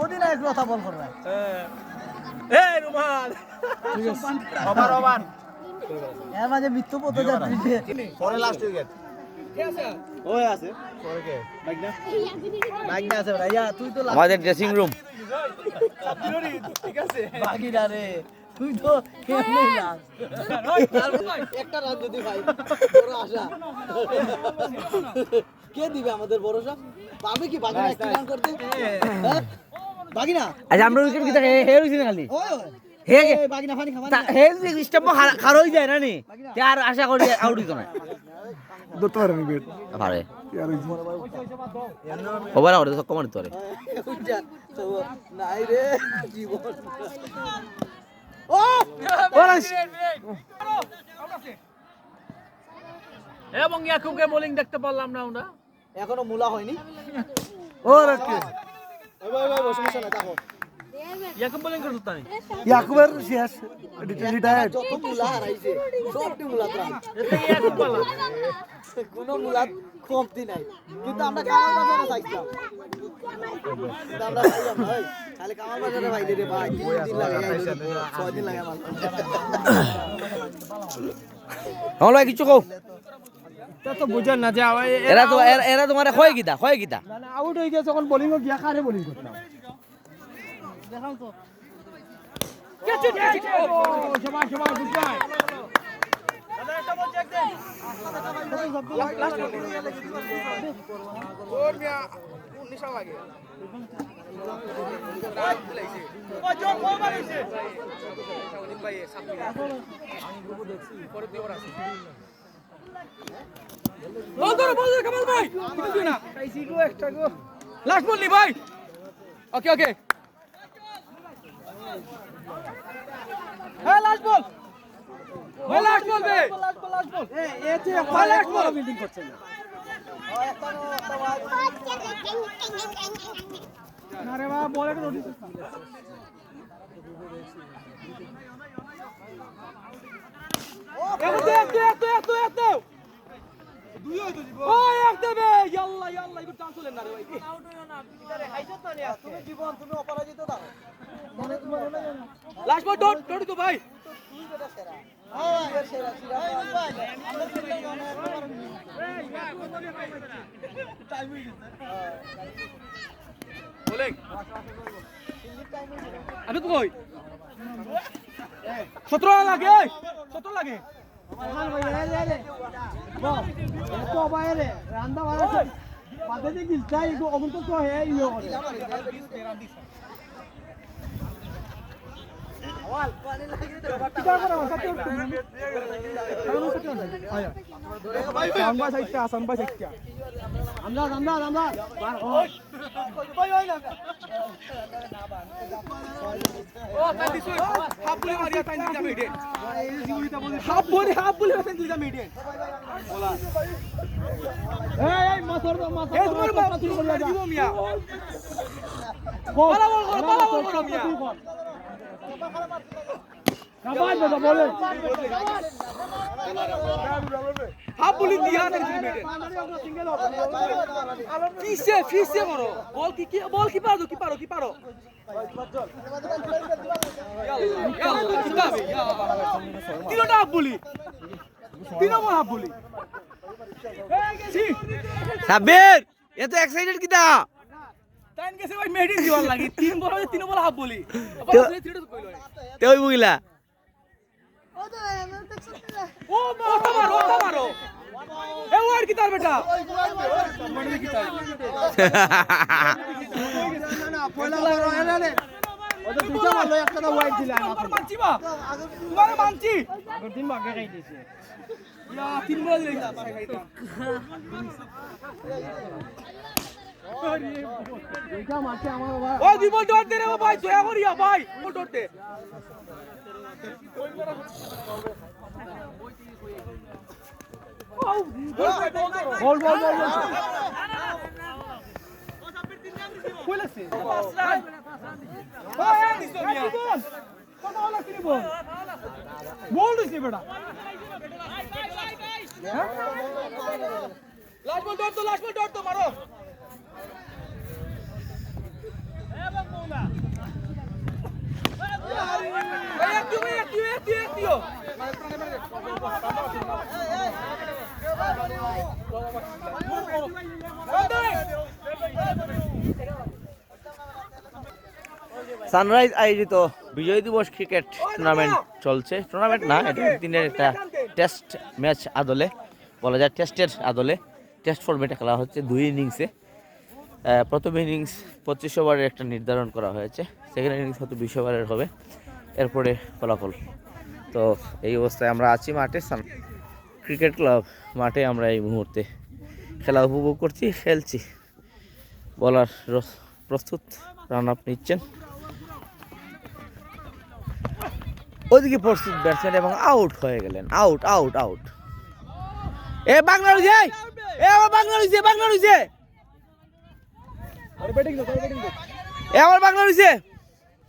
অধিনায়ক কথা বল করবে। এ রুমাল। ওভার ওভার এর মাঝে মৃত্যু পথ যাত্রী পরে লাস্ট উইকেট ওই আছে? পরে কে? বাইক না আছে ভাইয়া তুই তো আমাদের ড্রেসিং রুম ঠিক আছে বাকিরা রে। তুই তো কেমন একটা রাত যদি ভাই বড় আশা। কে দিবে আমাদের ভরসা পাবে কি? একটা রান করতে? হ্যাঁ? বাকিনা আচ্ছা আমরা উইকেট কি হে হে খালি? ওই হে খাবা খার হয়ে যায় না নি আর আশা করি আউট দিত না। ধরতে পারে নি বেট পারে ওভার আউট সব কমার তোরে। নাই রে জীবন। এবং ইয়াকুবকে বোলিং দেখতে পারলাম না আমরা। এখনও মূলা হয়নি। ও রাখে না ইয়াকুব বোলিং করতে তানি ইয়াকুবের শেষ। রিটায়ার্ড যত মূলা হারাইছে সবটি মূলা ত্রাণ এতে ইয়াকুব পারলাম কোনো মূলা কমতি নাই। কিন্তু আমরা কামাল বাজারে চাইছিলাম আমরা ভাই কিছু কও তা তো বুঝেন না যে এরা তো এরা- তোমার হয় গিতা হয় গিতা মানে আউট হয়ে গেছে যখন বোলিং গিয়া কারে বোলিং করতাম বল ধরো বল ধরো কামাল ভাই। কিছু না লাস্ট বল নি ভাই। ওকে ওকে। হ্যাঁ লাস্ট বল। লাস্ট বল বে ভাই লাস্ট বল। বিল্ডিং করছে না। আরে বাবা বল একটা নোটিস এবার দে দে দে দে দে ওই এক দেবে ইয়াল্লা ইয়াল্লা এবার চান্স হলেন না রে ভাই তুমি তো ভাই তো কই 17 লাগে 17 লাগে রান্দা বাড়া পাতে গিলতা অগুন তো হে ইয়ো করে সাম্বা সাইটটা সাম্বা সাইটটা আমরা আমরা আমরা ও তাই দিছো হাফ বলে বলে বলে বল মিয়া তিনটা বলি তিন বলি সাব্বির এ তো এক্সাইটেড কিতা? টাইম গেছে ভাই মেডিন দিবার লাগি। তিন বল হলে তিন বল হাফ বলি। তো- তে ওই বুগিলা ও ওটা মারো ওটা মারো। এ ওয়ার কি তার বেটা। পয়লা লাগল এনে ওদের দুটো ভালো একটা তো ওয়াইড দিলা তোমার মানছি বা তোমার মানছি। আগের দিন ভাগে খাই দিয়েছে ইয়া তিন বল দিলে ও ডট দে রে ও ভাই দয়া করিয়া ভাই ডট দে। বল বল বল বল বল। বেটা লাস্ট বল ডট তো লাস্ট বল ডট তো মারো। সানরাইজ আয়োজিত বিজয় দিবস ক্রিকেট টুর্নামেন্ট চলছে। টুর্নামেন্ট না, এটা দিনের একটা টেস্ট ম্যাচ আদলে, বলা যায় টেস্টের আদলে। টেস্ট ফর্মেটে খেলা হচ্ছে দুই ইনিংসে প্রথম ইনিংস পঁচিশ ওভারের একটা নির্ধারণ করা হয়েছে। সেকেন্ড ইনিংস হয়তো বিশ ওভারের হবে। এরপরে ফলাফল। তো এই অবস্থায় আমরা আছি মাঠে। ক্রিকেট ক্লাব মাঠে আমরা এই মুহূর্তে খেলা উপভোগ করছি, খেলছি। বলার প্রস্তুত রান আপ নিচ্ছেন। ওদিকে প্রস্তুত ব্যাটসম্যান এবং আউট হয়ে গেলেন। আউট আউট আউট এ বাংলা রয়েছে এ আমার বাংলা রয়েছে বাংলা রয়েছে এ আমার বাংলা রয়েছে